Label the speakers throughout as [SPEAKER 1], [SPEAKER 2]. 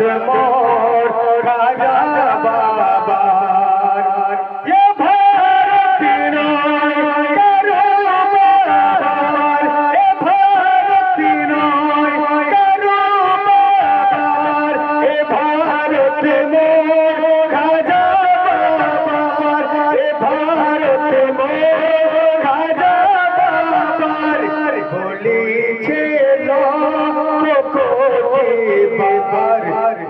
[SPEAKER 1] মোর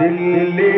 [SPEAKER 1] দিল্লির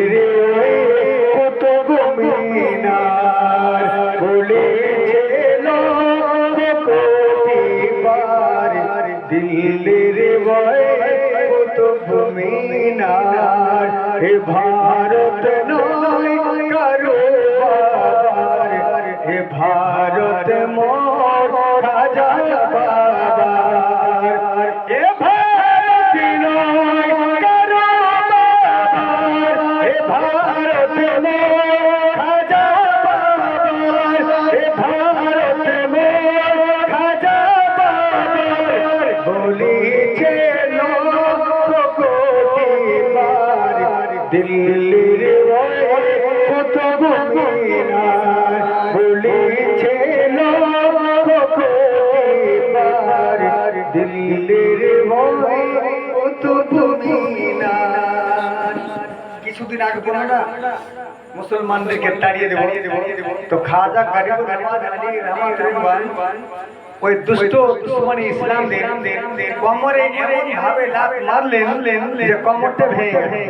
[SPEAKER 1] দিল্লির মিনার বলিছে দিল্লির কুতুব কিছুদিন আগে বলব মুসলমানদেরকে তাড়িয়ে দেবো। তো খাজা রহমান রহমান ওই দুষ্ট দুশ্মনী ইসলাম কমরে এমন ভাবে লাভ মারলেন যে কমরটা ভেঙে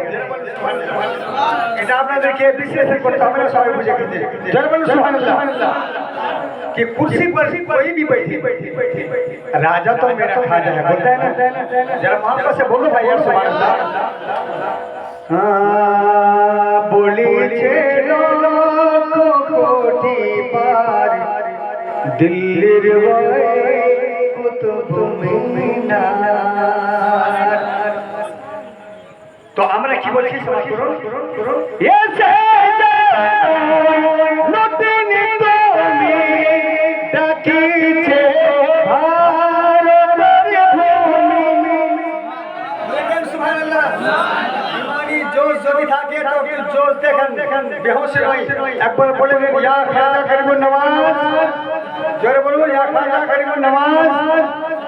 [SPEAKER 1] এটা আপনাদেরকে বিশ্লেষণ করতে হবে সবাই বুঝে কি কুর্সি কুর্সি কই ভি বৈঠি বৈঠি বৈঠি রাজা তো মেরা খাজা হ্যায় বলতা হ্যায় না যারা মাফ করে বলো ভাই সুবহানাল্লাহ হ্যাঁ দিল্লির তো আমরা কি বলছি ডাকিছে জোশ যদি থাকে তো একটু জোশ দেখেন দেখেন বেহোশ নয় একবার বলে দিন ইয়া খাজা করিমুন নওয়াজ জোরে বলুন ইয়া খাজা করিমুন নওয়াজ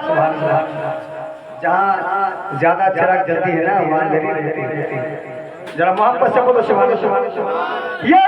[SPEAKER 1] সুবহানাল্লাহ जहाँ ज्यादा चिराग जलती है ना वहाँ देरी रहती है जरा मोहब्बत से बोलो सुभान सुभान ये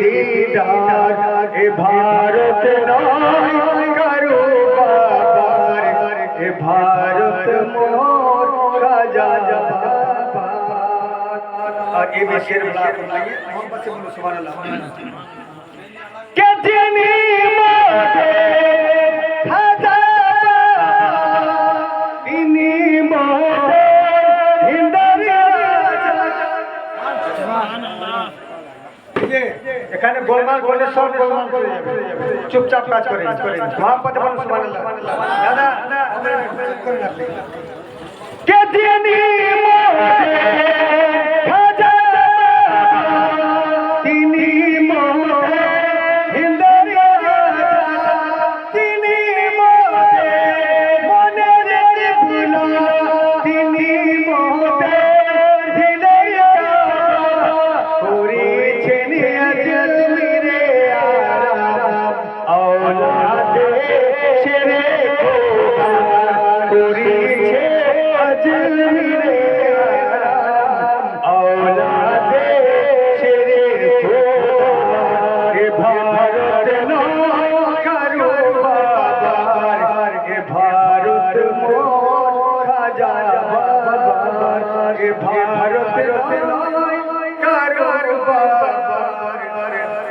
[SPEAKER 1] দিদার, এ ভারত নয় করো বাবার, এ ভারত মোর রাজা আগে বিশ্বের বাপ নাই মোহাম্মদ সুবহানাল্লাহ। কে জানি মোদের এখানে গোলমাল করলে সব গোলমাল করে যাবে। চুপচাপ কাজ করে মহাপতি মানুষ দাদা কে দিয়ে দিনি মোটে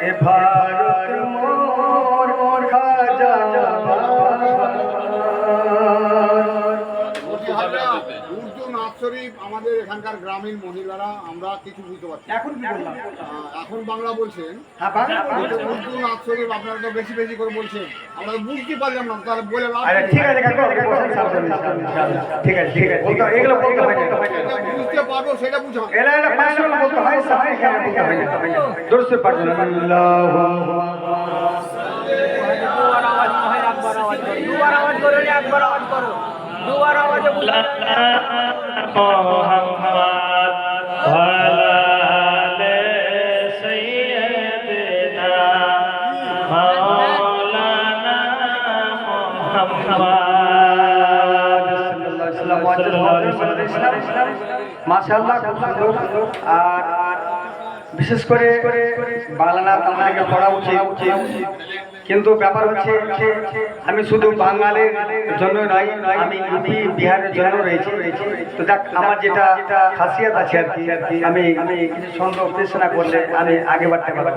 [SPEAKER 1] if I
[SPEAKER 2] শরীফ আমাদের এখানকার গ্রামীণ মহিলারা আমরা কিছু বুঝতে পারছি
[SPEAKER 1] এখন
[SPEAKER 2] এখন বাংলা বলছেন।
[SPEAKER 1] হ্যাঁ বাংলা
[SPEAKER 2] কিন্তু উর্দু শরীফ আপনারা তো বেশি বেশি করে বলছেন। আমরা বুঝতে পারলাম না তাহলে বলে নেই।
[SPEAKER 1] ঠিক আছে ঠিক ঠিক এগুলো
[SPEAKER 2] বুঝতে পারব সেটা
[SPEAKER 1] এলা এলা পাঁচশো বলতে হয় বলতে হয়
[SPEAKER 3] দুবার আওয়াজ করো একবার আওয়াজ করো দুবার আওয়াজে বুঝা
[SPEAKER 4] মোহাম্মদ
[SPEAKER 1] মাশাআল্লাহ খুব সুন্দর আর বিশেষ করে বাংলা আমাদেরকে পড়া উচিত। কিন্তু ব্যাপার হচ্ছে আমি শুধু বাঙালির জন্য নয়, আমি ইউপি, বিহারের জন্য রয়েছি। তো দেখ আমার যেটা খাসিয়াত আছে আর কি, আমি আমি কিছু ছন্দ উপদেশনা করলে আমি আগে বাড়তে পারব।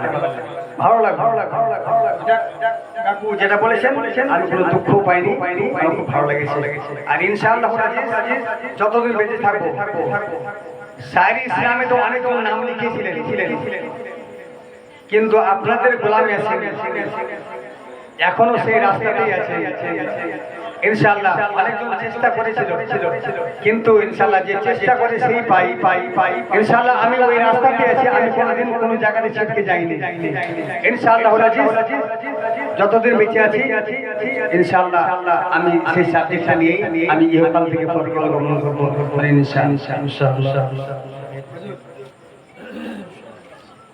[SPEAKER 1] ভালো লাগে ভালো লাগে ভালো লাগে যেটা বলেছেন, আমি কোনো দুঃখ পাইনি পাইনি আমার খুব ভালো লেগেছে। আর ইনশাআল্লাহ যতদিন বেঁচে থাকব শায়রি ইসলামে তো অনেক নাম লিখেছিলেন ছিলেন কিন্তু আপনাদের গোলামে আছে। এখনও সেই রাস্তাতেই আছে। ইনশাআল্লাহ অনেকজন চেষ্টা কিন্তু ইনশাআল্লাহ যে চেষ্টা পাই পাই। ইনশাআল্লাহ আমি ওই রাস্তাতে আছি। আমি কোনোদিন কোনো জায়গাতে ছিটকে যাইনি। ইনশাআল্লাহ আজিজ, যতদিন বেঁচে আছি ইনশাআল্লাহ আমি সেই সাবজেক্টটা নিয়ে আমি ইহকাল থেকে পরকাল গমন করব। ইনশাআল্লাহ ইনশাআল্লাহ।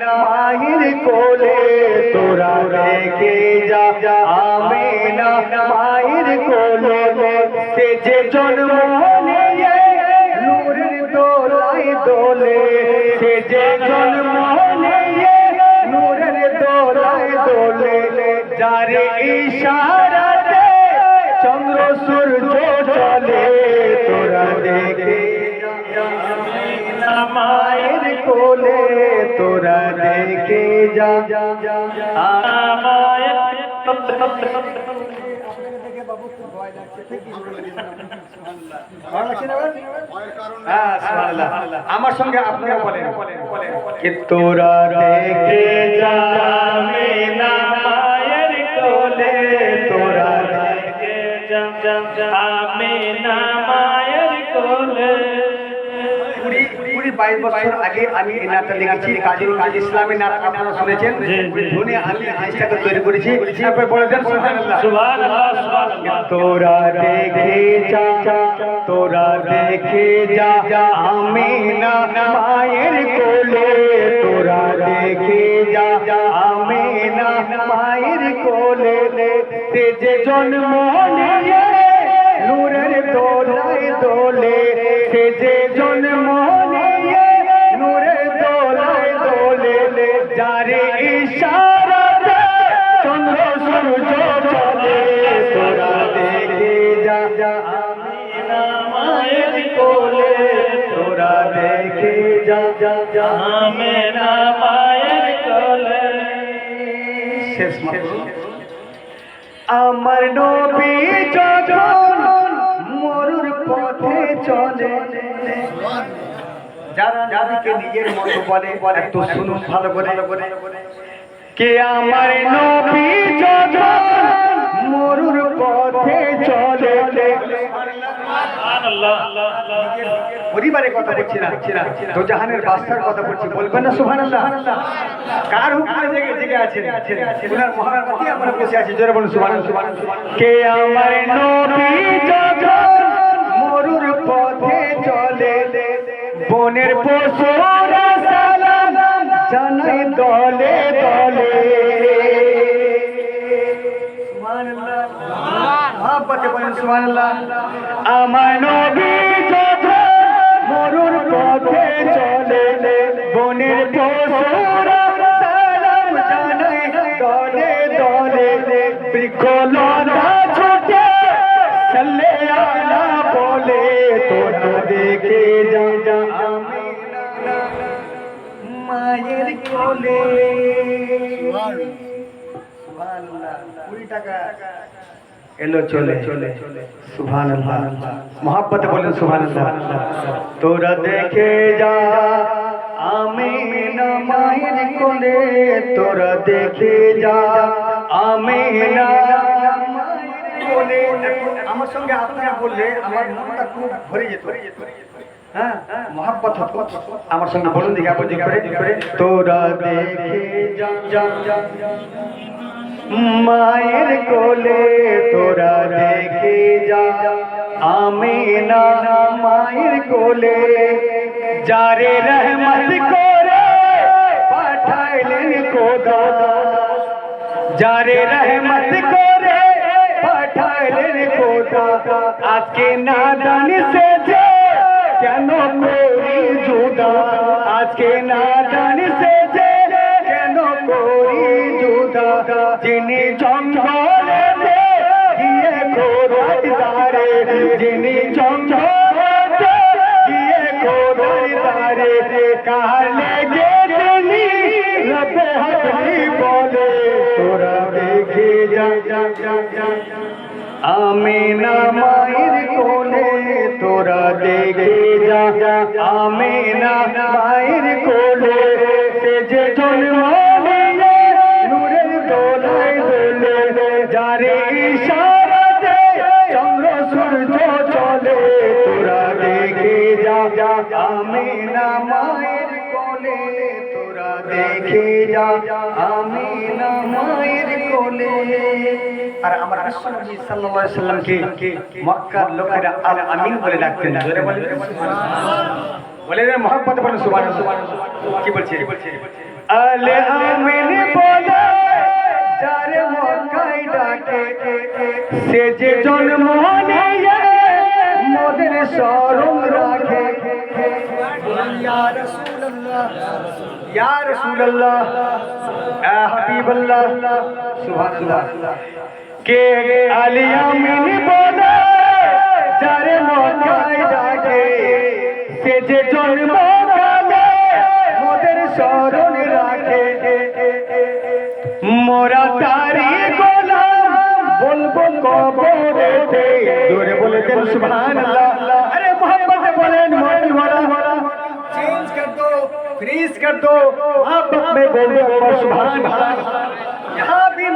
[SPEAKER 1] না মায়ের কোলে তোরা দেখে যা। আমি না মায়ের কোলে সে যে জন্ম নিয়ে দোলাই দোলে, সে যে জন্ম নিয়ে দোলাই দোলে, যারে ইশারাতে কোলে তোরা দেখে যা। হ্যাঁ। আমার সঙ্গে আপনারা বলেন। কি তোরা দেখে যাবে না মায়ের কোলে তোরা
[SPEAKER 4] দেখে যা। আমি না মায়ের
[SPEAKER 1] বাইশ বছর আগে আমি এই নাটটা লিখেছি কাজী কাজী ইসলামী নাট আপনারা শুনেছেন।
[SPEAKER 4] জি, জি।
[SPEAKER 1] আমি আইসটাকে তৈরি করেছি। তারপরে বলে দেন সুবহানাল্লাহ।
[SPEAKER 4] সুবহানাল্লাহ সুবহানাল্লাহ।
[SPEAKER 1] তোরা দেখে যা তোরা দেখে যা আমি না মায়ের কোলে। তোরা দেখে যা আমি না মায়ের কোলে। যে জন্ম নিয়ে নূরের দোলায় দোলে। সে যে জন্ম আমার নবী যখন মরুর পথে চলে, যারা নবীকে নিজের মতো বলে একটু শুনুন ভালো করে। কে আমার নবী যখন মরুর পরিবারের কথা বলছি না। তো বাস্তার কথা বলছি। বলবেন না সুবহানাল্লাহ? কার হুকুমে জেগে জেগে মধ্যে আমরা বসে আছি। জোরে বলুন সুবহানাল্লাহ। কে আমার নবী যখন মরুর পথে চলে, বনের জানাই দলে দলে। আমার নবী যখন মরুর পথে চলে বনের পশুরা সালাম জানাই দলে দলে বৃক্ষলতা ছোটে চলে আলা বলে, তোরা দেখে যা। যা মায়ের কোলে। সুবহানাল্লাহ 20 টাকা। এলো চলে। চলে আল্লাহ মোহাব্বতে বলেন আল্লাহ তোরা দেখে যা আমি না মায়ের কোলে। তোরা দেখে যা আমি আমার সঙ্গে আপনারা বললে আমার মনটা খুব ভরে যেত। হ্যাঁ মহাব্বত আমার সঙ্গে বলুন দেখি, আপনি তোরা দেখে যা। মায়ের কোলে তোরা দেখে যা। আমি না মায়ের কোলে যারে রহমত করে পাঠাইলেন খোদা যারে রহমত করে পাঠাইলেন খোদা আজকে নাদান সে যে কেন করি জুদা? আজকে নাদান সে যে কেন করি জুদা যিনি জঙ্গলে গিয়ে খোদাই দারে যিনি জঙ্গলে গিয়ে খোদাই দারে কালে গে তিনি রবে হাতলি বলে, তোরা দেখে যা যা যা যা। আমি না মায়ের কোলে, তোরা দেখে যা। আমি না মায়ের কোলে, সে যে জন্ম বিশ্বনবী সাল্লাল্লাহু আলাইহি সাল্লামকে মক্কার লোকেরা আল মোদের শরম রাখে। কে আলিয়া মিনি বলে যারে মক্কায় ডাকে সে যে জন্ম কালে মোদের স্মরণ রাখে মোরা তারি গোলাম বলবো কবরেতে দূরে বলে দেন সুবহানাল্লাহ আরে মোহাম্মদ বলেন মন ভরা ভরা चेंज कर दो फ्रीज कर दो मोहब्बत में बोलो अल्लाह सुभान अल्लाह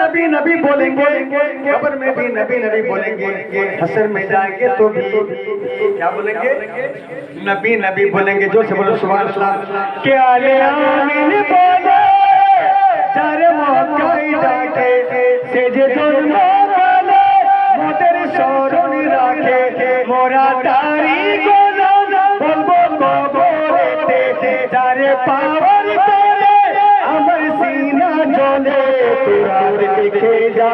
[SPEAKER 1] نبی نبی بولیں گے، قبر میں بھی نبی نبی بولیں گے، حسر میں جائیں گے تو بھی کیا بولیں گے؟ نبی نبی بولیں گے، جو سے بولو سبحان اللہ۔ کیا لے آمین پا দেখে যা।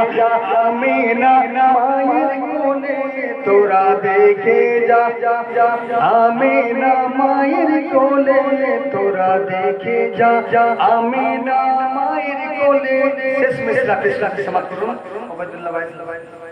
[SPEAKER 1] আমি না মায়ের কোলে তোরা দেখে যা। আমি না মায়ের কোলে তোরা দেখে যা। আমি না মায়ের কোলে শেষ মিশ্রা পিছলা সমাপ্ত করুন। ওবায়দুল্লাহ ভাই।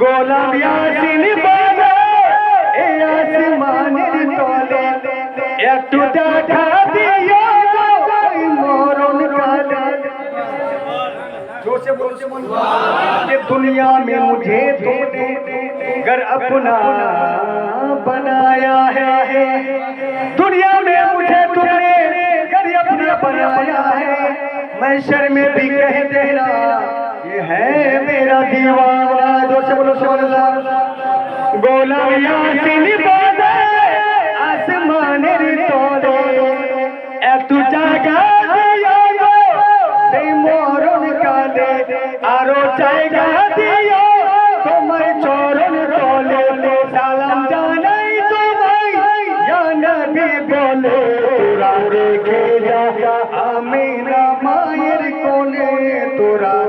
[SPEAKER 1] গোলাম ইয়াসিন বলে جو سے دنیا میں مجھے تو نے گر اپنا بنایا ہے۔ دنیا میں مجھے تم نے اپنا بنایا ہے۔ محشر میں بھی کہہ دینا، یہ ہے میرا دیوان۔ সে বলো সে বলো গোলাম ইয়াসিন বাদে আসমানের তলে। এত জায়গা দিও সেই মরণ কালে। আরও জায়গা দিও, তোমার চরণ তলে। সালাম জানাই তোমায় ইয়া নবী বলে। তোরা রেখে যা আমি মায়ের কোলে। তোরা